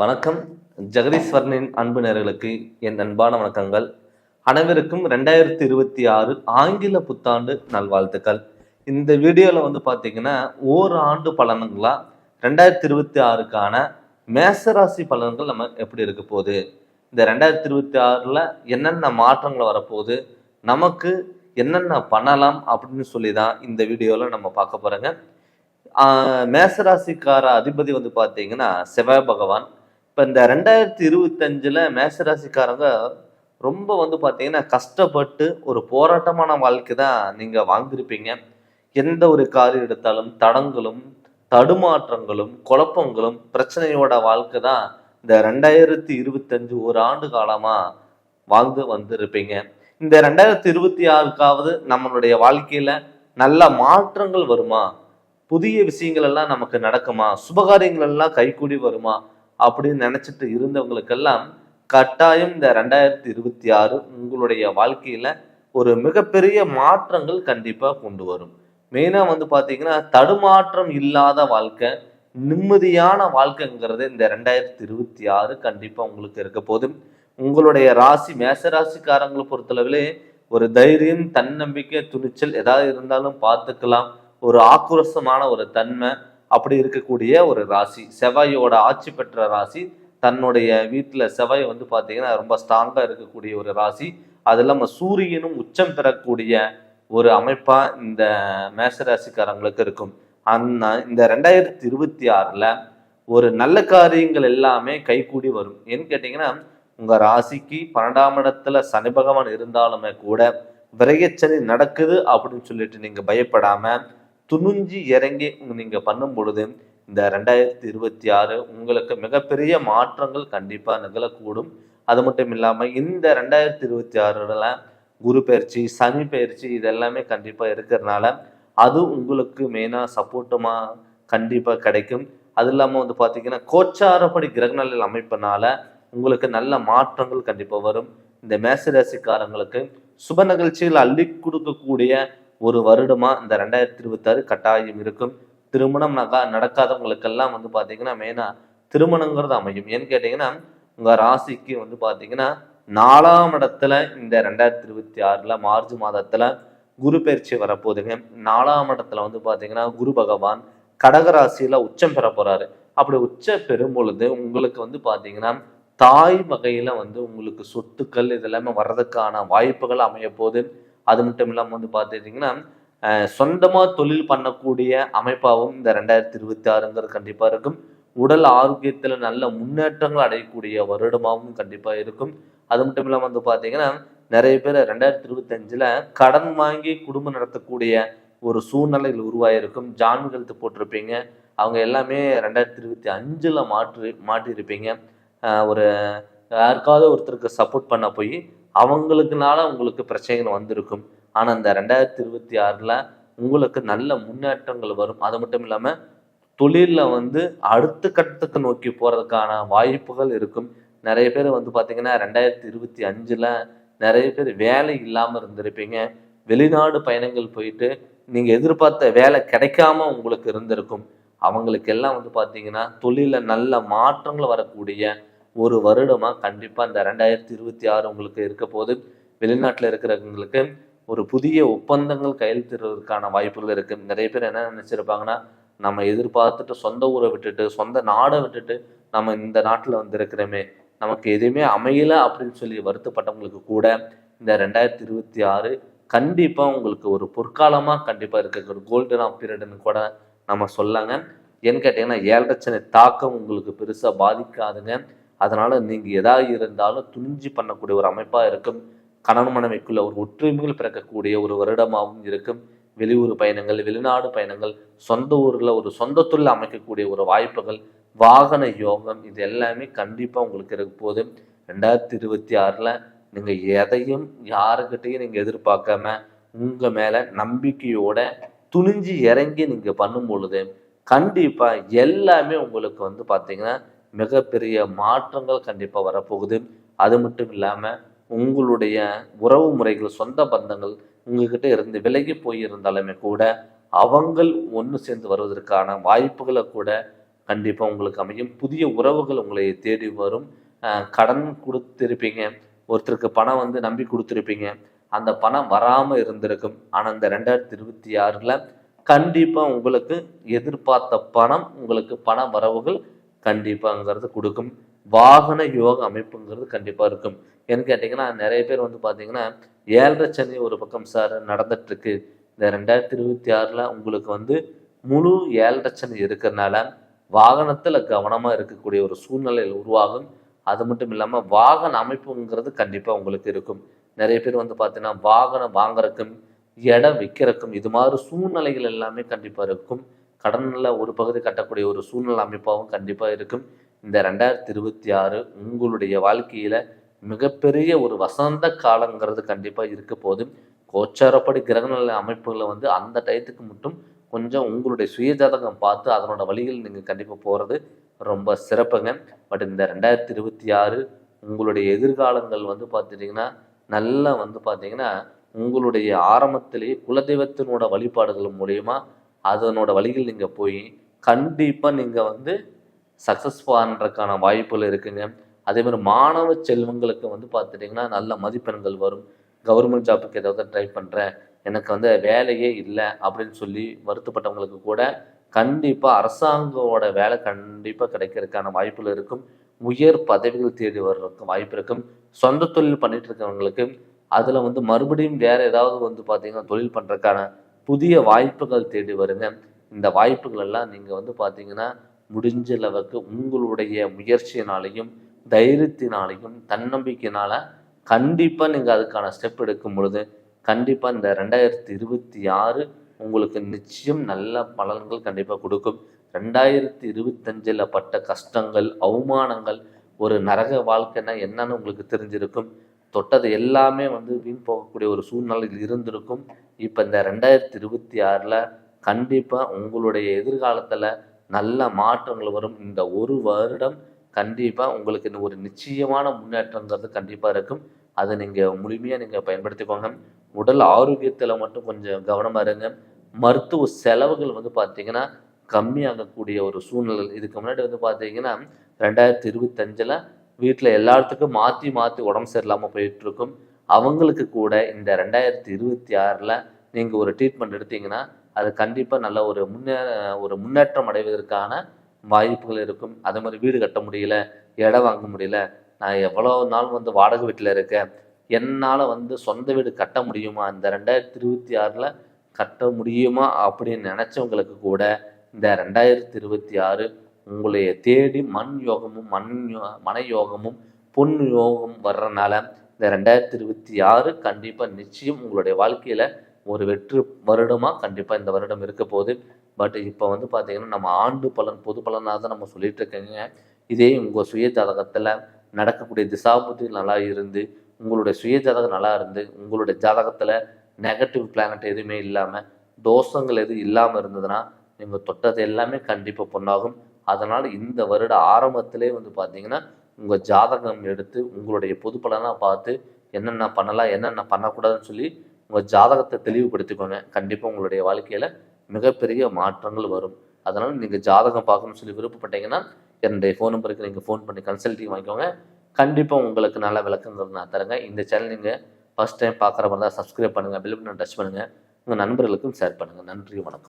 வணக்கம். ஜெகதீஸ்வரனின் அன்பு நேர்களுக்கு என் அன்பான வணக்கங்கள். அனைவருக்கும் ரெண்டாயிரத்தி இருபத்தி ஆறு ஆங்கில புத்தாண்டு நல்வாழ்த்துக்கள். இந்த வீடியோவில் வந்து பார்த்தீங்கன்னா ஓர் ஆண்டு பலன்களா ரெண்டாயிரத்தி இருபத்தி ஆறுக்கான மேசராசி பலன்கள் நம்ம எப்படி இருக்க போகுது? இந்த ரெண்டாயிரத்தி இருபத்தி ஆறில் என்னென்ன மாற்றங்கள் வரப்போகுது? நமக்கு என்னென்ன பண்ணலாம் அப்படின்னு சொல்லி தான் இந்த வீடியோவில் நம்ம பார்க்க போகிறோங்க மேசராசிக்கார அதிபதி வந்து பார்த்தீங்கன்னா செவ்வாய் பகவான். இப்போ இந்த ரெண்டாயிரத்தி இருபத்தஞ்சில் மேசராசிக்காரங்க ரொம்ப வந்து பார்த்தீங்கன்னா கஷ்டப்பட்டு ஒரு போராட்டமான வாழ்க்கை தான் நீங்கள் வாழ்ந்திருப்பீங்க எந்த ஒரு காரியம் எடுத்தாலும் தடங்களும் தடுமாற்றங்களும் குழப்பங்களும் பிரச்சனையோட வாழ்க்கை தான் இந்த ரெண்டாயிரத்தி இருபத்தஞ்சு ஒரு ஆண்டு காலமாக வாழ்ந்து வந்திருப்பீங்க. இந்த ரெண்டாயிரத்தி இருபத்தி ஆறுக்காவது நம்மளுடைய வாழ்க்கையில் நல்ல மாற்றங்கள் வருமா? புதிய விஷயங்கள் எல்லாம் நமக்கு நடக்குமா? சுபகாரியங்கள் எல்லாம் கைகூடி வருமா? அப்படின்னு நினைச்சிட்டு இருந்தவங்களுக்கெல்லாம் கட்டாயம் இந்த ரெண்டாயிரத்தி இருபத்தி ஆறு உங்களுடைய வாழ்க்கையில ஒரு மிகப்பெரிய மாற்றங்கள் கண்டிப்பா கொண்டு வரும். மெயினா வந்து பாத்தீங்கன்னா தடுமாற்றம் இல்லாத வாழ்க்கை நிம்மதியான வாழ்க்கைங்கிறது இந்த ரெண்டாயிரத்தி இருபத்தி ஆறு கண்டிப்பா உங்களுக்கு இருக்க போது உங்களுடைய ராசி மேசராசிக்காரங்களை பொறுத்தளவிலே ஒரு தைரியம் தன்னம்பிக்கை துணிச்சல் ஏதாவது இருந்தாலும் பார்த்துக்கலாம். ஒரு ஆக்ரோஷமான ஒரு தன்மை அப்படி இருக்கக்கூடிய ஒரு ராசி. செவ்வாயோட ஆட்சி பெற்ற ராசி. தன்னுடைய வீட்டில் செவ்வாய் வந்து பார்த்தீங்கன்னா ரொம்ப ஸ்ட்ராங்காக இருக்கக்கூடிய ஒரு ராசி. அது இல்லாமல் சூரியனும் உச்சம் பெறக்கூடிய ஒரு அமைப்பாக இந்த மேசராசிக்காரங்களுக்கு இருக்கும். அந்த இந்த ரெண்டாயிரத்தி இருபத்தி ஆறில் ஒரு நல்ல காரியங்கள் எல்லாமே கைகூடி வரும். ஏன்னு கேட்டிங்கன்னா உங்கள் ராசிக்கு பன்னெண்டாம் இடத்துல சனி பகவான் இருந்தாலுமே கூட விரையச்சனி நடக்குது அப்படின்னு சொல்லிட்டு நீங்கள் பயப்படாமல் துணிஞ்சு இறங்கி நீங்கள் பண்ணும் பொழுது இந்த ரெண்டாயிரத்தி இருபத்தி ஆறு உங்களுக்கு மிகப்பெரிய மாற்றங்கள் கண்டிப்பாக நிகழக்கூடும். அது மட்டும் இல்லாமல் இந்த ரெண்டாயிரத்தி இருபத்தி ஆறுல குரு பயிற்சி சனி பயிற்சி இதெல்லாமே கண்டிப்பாக இருக்கிறதுனால அது உங்களுக்கு மெயினாக சப்போர்ட்டுமாக கண்டிப்பாக கிடைக்கும். அது இல்லாமல் வந்து பார்த்தீங்கன்னா கோச்சாரப்படி கிரகநிலையில் அமைப்பினால உங்களுக்கு நல்ல மாற்றங்கள் கண்டிப்பாக வரும். இந்த மேசராசிக்காரங்களுக்கு சுப நிகழ்ச்சிகள் அள்ளி கொடுக்கக்கூடிய ஒரு வருடமா இந்த ரெண்டாயிரத்தி இருபத்தாறு கட்டாயம் இருக்கும். திருமணம் நகா நடக்காதவங்களுக்கெல்லாம் வந்து பார்த்தீங்கன்னா மெயினாக திருமணங்கிறது அமையும். ஏன்னு கேட்டிங்கன்னா உங்கள் ராசிக்கு வந்து பார்த்தீங்கன்னா நாலாம் இடத்துல இந்த ரெண்டாயிரத்தி இருபத்தி ஆறில் மார்ச் மாதத்தில் குரு பயிற்சி வரப்போகுதுங்க. நாலாம் இடத்துல வந்து பார்த்தீங்கன்னா குரு பகவான் கடகராசியில் உச்சம் பெற போகிறாரு அப்படி உச்ச பெறும் பொழுது உங்களுக்கு வந்து பார்த்தீங்கன்னா தாய் வகையில் வந்து உங்களுக்கு சொத்துக்கள் இதெல்லாமே வர்றதுக்கான வாய்ப்புகள் அமைய போகுது. அது மட்டும் இல்லாமல் வந்து பார்த்துட்டிங்கன்னா சொந்தமாக தொழில் பண்ணக்கூடிய அமைப்பாகவும் இந்த ரெண்டாயிரத்தி இருபத்தி ஆறுங்கிறது கண்டிப்பாக இருக்கும். உடல் ஆரோக்கியத்தில் நல்ல முன்னேற்றங்கள் அடையக்கூடிய வருடமாகவும் கண்டிப்பாக இருக்கும். அது மட்டும் இல்லாமல் வந்து பார்த்தீங்கன்னா நிறைய பேர் ரெண்டாயிரத்தி இருபத்தஞ்சில் கடன் வாங்கி குடும்பம் நடத்தக்கூடிய ஒரு சூழ்நிலையில் உருவாயிருக்கும். ஜான்கழுத்து போட்டிருப்பீங்க. அவங்க எல்லாமே ரெண்டாயிரத்தி இருபத்தி அஞ்சில் மாற்றி மாட்டியிருப்பீங்க ஒரு யாருக்காவது ஒருத்தருக்கு சப்போர்ட் பண்ண போய் அவங்களுக்குனால உங்களுக்கு பிரச்சனைகள் வந்திருக்கும். ஆனால் இந்த ரெண்டாயிரத்தி இருபத்தி ஆறில் உங்களுக்கு நல்ல முன்னேற்றங்கள் வரும். அது மட்டும் இல்லாமல் தொழிலில் வந்து அடுத்த கட்டத்துக்கு நோக்கி போகிறதுக்கான வாய்ப்புகள் இருக்கும். நிறைய பேர் வந்து பார்த்திங்கன்னா ரெண்டாயிரத்தி இருபத்தி அஞ்சில் நிறைய பேர் வேலை இல்லாமல் இருந்திருப்பீங்க. வெளிநாடு பயணங்கள் போயிட்டு நீங்கள் எதிர்பார்த்த வேலை கிடைக்காம உங்களுக்கு இருந்திருக்கும். அவங்களுக்கெல்லாம் வந்து பார்த்தீங்கன்னா தொழிலில் நல்ல மாற்றங்கள் வரக்கூடிய ஒரு வருடமாக கண்டிப்பாக இந்த ரெண்டாயிரத்தி இருபத்தி ஆறு உங்களுக்கு இருக்க போது வெளிநாட்டில் இருக்கிறவங்களுக்கு ஒரு புதிய ஒப்பந்தங்கள் கையெழுத்திடுவதற்கான வாய்ப்புகள் இருக்குது நிறைய பேர் என்ன நினச்சிருப்பாங்கன்னா நம்ம எதிர்பார்த்துட்டு சொந்த ஊரை விட்டுட்டு சொந்த நாடை விட்டுட்டு நம்ம இந்த நாட்டில் வந்திருக்கிறோமே. நமக்கு எதுவுமே அமையல அப்படின்னு சொல்லி வருத்தப்பட்டவங்களுக்கு கூட இந்த ரெண்டாயிரத்தி இருபத்தி ஆறு கண்டிப்பாக உங்களுக்கு ஒரு பொற்காலமாக கண்டிப்பாக இருக்க ஒரு கோல்டன் ஆஃப் பீரியட்னு கூட நம்ம சொல்லாங்க ஏன்னு கேட்டிங்கன்னா ஏழரச்சனை தாக்கம் உங்களுக்கு பெருசாக பாதிக்காதுங்க. அதனால் நீங்கள் எதாக இருந்தாலும் துணிஞ்சு பண்ணக்கூடிய ஒரு அமைப்பாக இருக்கும். கணவன் மனைவிக்குள்ள ஒரு ஒற்றுமைகள் பிறக்கக்கூடிய ஒரு வருடமாகவும் இருக்கும். வெளியூர் பயணங்கள் வெளிநாடு பயணங்கள் சொந்த ஊரில் ஒரு சொந்த தொழில் அமைக்கக்கூடிய ஒரு வாய்ப்புகள் வாகன யோகம் இது எல்லாமே கண்டிப்பாக உங்களுக்கு இருக்க போது ரெண்டாயிரத்தி இருபத்தி ஆறில் நீங்கள் எதையும் யாருக்கிட்டையும் நீங்கள் எதிர்பார்க்காம உங்கள் மேலே நம்பிக்கையோட துணிஞ்சு இறங்கி நீங்கள் பண்ணும் பொழுது கண்டிப்பாக எல்லாமே உங்களுக்கு வந்து பார்த்தீங்கன்னா மிகப்பெரிய மாற்றங்கள் கண்டிப்பாக வரப்போகுது. அது மட்டும் இல்லாமல் உங்களுடைய உறவு முறைகள் சொந்த பந்தங்கள் உங்ககிட்ட இருந்து விலகி போயிருந்தாலுமே கூட அவங்கள் ஒன்று சேர்ந்து வருவதற்கான வாய்ப்புகளை கூட கண்டிப்பாக உங்களுக்கு அமையும். புதிய உறவுகள் உங்களை தேடி வரும். கடன் கொடுத்துருப்பீங்க. ஒருத்தருக்கு பணம் வந்து நம்பி கொடுத்துருப்பீங்க. அந்த பணம் வராமல் இருந்திருக்கும். ஆனால் இந்த ரெண்டாயிரத்தி இருபத்தி ஆறில் கண்டிப்பாக உங்களுக்கு எதிர்பார்த்த பணம் உங்களுக்கு பண வரவுகள் கண்டிப்பாங்கிறது கொடுக்கும். வாகன யோக அமைப்புங்கிறது கண்டிப்பாக இருக்கும். ஏன்னு கேட்டிங்கன்னா நிறைய பேர் வந்து பார்த்தீங்கன்னா ஏழரை சனி ஒரு பக்கம் சார் நடந்துட்டுருக்கு. இந்த ரெண்டாயிரத்தி இருபத்தி ஆறில் உங்களுக்கு வந்து முழு ஏழரை சனி இருக்கிறனால வாகனத்தில் கவனமாக இருக்கக்கூடிய ஒரு சூழ்நிலையில் உருவாகும். அது மட்டும் இல்லாமல் வாகன அமைப்புங்கிறது கண்டிப்பாக உங்களுக்கு இருக்கும். நிறைய பேர் வந்து பார்த்தீங்கன்னா வாகனம் வாங்குறதுக்கும் இடம் விற்கிறக்கும் இது மாதிரி சூழ்நிலைகள் எல்லாமே கண்டிப்பாக இருக்கும். கடனில் ஒரு பகுதி கட்டக்கூடிய ஒரு சூழ்நிலை அமைப்பாகவும் கண்டிப்பாக இருக்கும். இந்த ரெண்டாயிரத்தி இருபத்தி ஆறு உங்களுடைய வாழ்க்கையில் மிகப்பெரிய ஒரு வசந்த காலங்கிறது கண்டிப்பாக இருக்க போது கோச்சாரப்படி கிரகநல அமைப்புகளை வந்து அந்த டயத்துக்கு மட்டும் கொஞ்சம் உங்களுடைய சுயஜாதகம் பார்த்து அதனோட வழிகள் நீங்கள் கண்டிப்பாக போகிறது ரொம்ப சிறப்புங்க. பட் இந்த ரெண்டாயிரத்தி இருபத்தி ஆறு உங்களுடைய எதிர்காலங்கள் வந்து பார்த்துட்டிங்கன்னா நல்லா வந்து பார்த்தீங்கன்னா உங்களுடைய ஆரம்பத்திலேயே குலதெய்வத்தினோட வழிபாடுகள் மூலயமா அதனோட வழிகள் நீங்கள் போய் கண்டிப்பாக நீங்கள் வந்து சக்ஸஸ் பண்ணுறதுக்கான வாய்ப்புகள் இருக்குங்க. அதே மாதிரி மாணவ செல்வங்களுக்கு வந்து பார்த்துட்டிங்கன்னா நல்ல மதிப்பெண்கள் வரும். கவர்மெண்ட் ஜாப்புக்கு ஏதாவது ட்ரை பண்ணுறேன் எனக்கு வந்து வேலையே இல்லை அப்படின்னு சொல்லி வருத்தப்பட்டவங்களுக்கு கூட கண்டிப்பாக அரசாங்கோட வேலை கண்டிப்பாக கிடைக்கிறதுக்கான வாய்ப்புகள் இருக்கும். உயர் பதவிகள் தேடி வர்றதுக்கு வாய்ப்பு இருக்கும். சொந்த தொழில் பண்ணிட்டு இருக்கவங்களுக்கு அதில் வந்து மறுபடியும் வேறு ஏதாவது வந்து பார்த்திங்கன்னா தொழில் பண்ணுறதுக்கான புதிய வாய்ப்புகள் தேடி வருங்க. இந்த வாய்ப்புகள் எல்லாம் நீங்கள் வந்து பார்த்தீங்கன்னா முடிஞ்ச அளவுக்கு உங்களுடைய முயற்சியினாலையும் தைரியத்தினாலையும் தன்னம்பிக்கையினால கண்டிப்பாக நீங்கள் அதுக்கான ஸ்டெப் எடுக்கும் பொழுது கண்டிப்பாக இந்த ரெண்டாயிரத்தி இருபத்தி ஆறு உங்களுக்கு நிச்சயம் நல்ல பலன்கள் கண்டிப்பாக கொடுக்கும். ரெண்டாயிரத்தி இருபத்தஞ்சில் பட்ட கஷ்டங்கள் அவமானங்கள் ஒரு நரக வாழ்க்கைன்னா என்னன்னு உங்களுக்கு தெரிஞ்சிருக்கும். தொட்டது எல்லாமே வந்து வீண் போகக்கூடிய ஒரு சூழ்நிலையில் இருந்திருக்கும். இப்போ இந்த ரெண்டாயிரத்தி இருபத்தி ஆறில் கண்டிப்பாக உங்களுடைய எதிர்காலத்தில் நல்ல மாற்றங்கள் வரும். இந்த ஒரு வருடம் கண்டிப்பாக உங்களுக்கு இந்த ஒரு நிச்சயமான முன்னேற்றங்கிறது கண்டிப்பாக இருக்கும். அதை நீங்கள் முழுமையாக நீங்கள் பயன்படுத்திக்கோங்க. உடல் ஆரோக்கியத்தில் மட்டும் கொஞ்சம் கவனமாக இருங்க. மருத்துவ செலவுகள் வந்து பார்த்திங்கன்னா கம்மியாகக்கூடிய ஒரு சூழ்நிலை இதுக்கு முன்னாடி வந்து பார்த்தீங்கன்னா ரெண்டாயிரத்தி இருபத்தஞ்சில் வீட்டில் எல்லாத்துக்கும் மாற்றி மாற்றி உடம்பு சரியில்லாமல் போயிட்டுருக்கும். அவங்களுக்கு கூட இந்த ரெண்டாயிரத்தி இருபத்தி ஆறில் நீங்கள் ஒரு ட்ரீட்மெண்ட் எடுத்தீங்கன்னா அது கண்டிப்பாக நல்ல ஒரு முன்னே ஒரு முன்னேற்றம் அடைவதற்கான வாய்ப்புகள் இருக்கும். அதே மாதிரி வீடு கட்ட முடியல இடம் வாங்க முடியல நான் எவ்வளோ நாள் வந்து வாடகை வீட்டில் இருக்கேன் என்னால் வந்து சொந்த வீடு கட்ட முடியுமா? இந்த ரெண்டாயிரத்தி இருபத்தி ஆறில் கட்ட முடியுமா? அப்படின்னு நினச்சவங்களுக்கு கூட இந்த ரெண்டாயிரத்தி இருபத்தி ஆறு உங்களைய தேடி மண் யோகமும் மண் மன யோகமும் பொன் யோகம் வர்றனால இந்த ரெண்டாயிரத்தி இருபத்தி ஆறு கண்டிப்பாக நிச்சயம் உங்களுடைய வாழ்க்கையில் ஒரு வெற்று வருடமாக கண்டிப்பாக இந்த வருடம் இருக்க போகுது. பட் இப்போ வந்து பார்த்தீங்கன்னா நம்ம ஆண்டு பலன் பொது பலனாக தான் நம்ம சொல்லிட்டு இருக்கேங்க. இதே உங்கள் சுய ஜாதகத்தில் நடக்கக்கூடிய திசாபுத்தி நல்லா இருந்து உங்களுடைய சுய ஜாதகம் நல்லா இருந்து உங்களுடைய ஜாதகத்தில் நெகட்டிவ் பிளானட் எதுவுமே இல்லாமல் தோஷங்கள் எதுவும் இல்லாமல் இருந்ததுன்னா நீங்கள் தொட்டது எல்லாமே கண்டிப்பாக பொண்ணாகும் அதனால் இந்த வருட ஆரம்பத்திலே வந்து பார்த்தீங்கன்னா உங்கள் ஜாதகம் எடுத்து உங்களுடைய பொது பலனாக பார்த்து என்னென்ன பண்ணலாம் என்னென்ன பண்ணக்கூடாதுன்னு சொல்லி உங்கள் ஜாதகத்தை தெளிவுபடுத்திக்கோங்க. கண்டிப்பாக உங்களுடைய வாழ்க்கையில் மிகப்பெரிய மாற்றங்கள் வரும். அதனால் நீங்கள் ஜாதகம் பார்க்கணும்னு சொல்லி விருப்பப்பட்டீங்கன்னா என்னுடைய ஃபோன் நம்பருக்கு நீங்கள் ஃபோன் பண்ணி கன்சல்ட்டிங் வாங்கிக்கோங்க. கண்டிப்பாக உங்களுக்கு நல்ல விளக்கங்கள் நான் தரேங்க. இந்த சேனல் நீங்கள் ஃபஸ்ட் டைம் பார்க்குற மாதிரி தான் சப்ஸ்கிரைப் பண்ணுங்கள் பெல் பட்டன் டச் பண்ணுங்கள் உங்கள் நண்பர்களுக்கும் ஷேர் பண்ணுங்கள் நன்றி வணக்கம்.